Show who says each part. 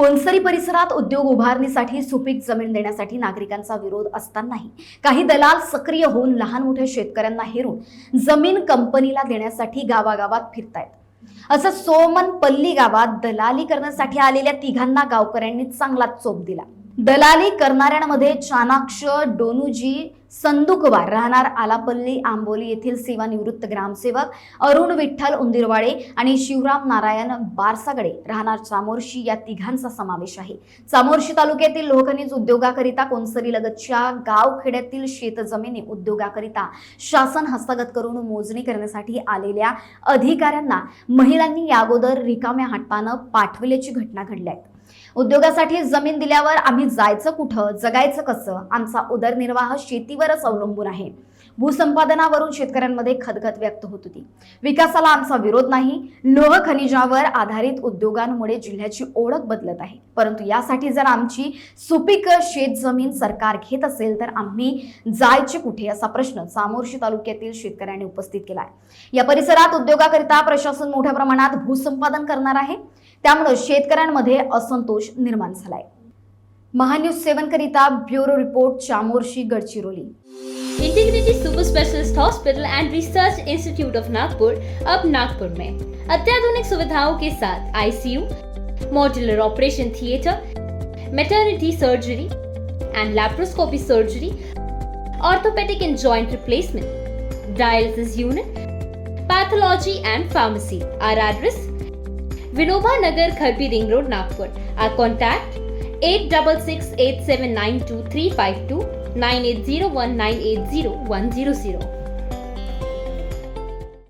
Speaker 1: कोनसरी परिसरात उद्योग उभारणीसाठी सुपीक जमीन देण्यासाठी नागरिकांचा विरोध असतानाही काही दलाल सक्रिय होऊन लहान मोठ्या शेतकऱ्यांना हेरून जमीन कंपनीला देण्यासाठी गावागावात फिरतायत. असं सोमनपल्ली गावात दलाली करण्यासाठी आलेल्या तिघांना गावकऱ्यांनी चांगलाच चोप दिला. दलाली करणाऱ्यांमध्ये चाणाक्ष डोनुजी संदुकवार राहणार आलापल्ली आंबोली येथील सेवानिवृत्त ग्रामसेवक अरुण विठ्ठल उंदिरवाडे आणि शिवराम नारायण बारसागडे राहणार चामोर्शी या तिघांचा समावेश आहे. चामोर्शी तालुक्यातील लोहखनिज उद्योगाकरिता कोनसरीलगतच्या गावखेड्यातील शेतजमिनी उद्योगाकरिता शासन हस्तगत करून मोजणी करण्यासाठी आलेल्या अधिकाऱ्यांना महिलांनी याअगोदर रिकाम्या हाटपानं पाठविल्याची घटना घडल्या आहेत उद्योगासाठी जमीन दिल्यावर आम्ही जायचं कुठं जगायचं कसं? आमचा उदरनिर्वाह शेतीवरच अवलंबून आहे. भूसंपादनावरून शेतकऱ्यांमध्ये खदखद व्यक्त होत होती. विकासाला आमचा विरोध नाही. लोह खनिजावर आधारित उद्योगांमुळे जिल्ह्याची ओळख बदलत आहे. परंतु यासाठी जर आमची सुपीक शेत जमीन सरकार घेत असेल तर आम्ही जायचे कुठे असा प्रश्न सामोर्शी तालुक्यातील शेतकऱ्यांनी उपस्थित केला आहे या परिसरात उद्योगाकरिता प्रशासन मोठ्या प्रमाणात भूसंपादन करणार आहे. त्यामुळे शेतकऱ्यांमध्ये असंतोष निर्माण झालाय. महान्यूज सेवन करिता bureau report Chamorshi Gadchiroli.
Speaker 2: Integrity super specialty hospital and research institute of Nagpur अब नागपुर में. अत्याधुनिक सुविधाओं के साथ ICU modular operation theatre maternity surgery and laparoscopy surgery orthopedic and joint replacement dialysis unit Vinoba Nagar, Kharpi Road, Nagpur. Our contact 866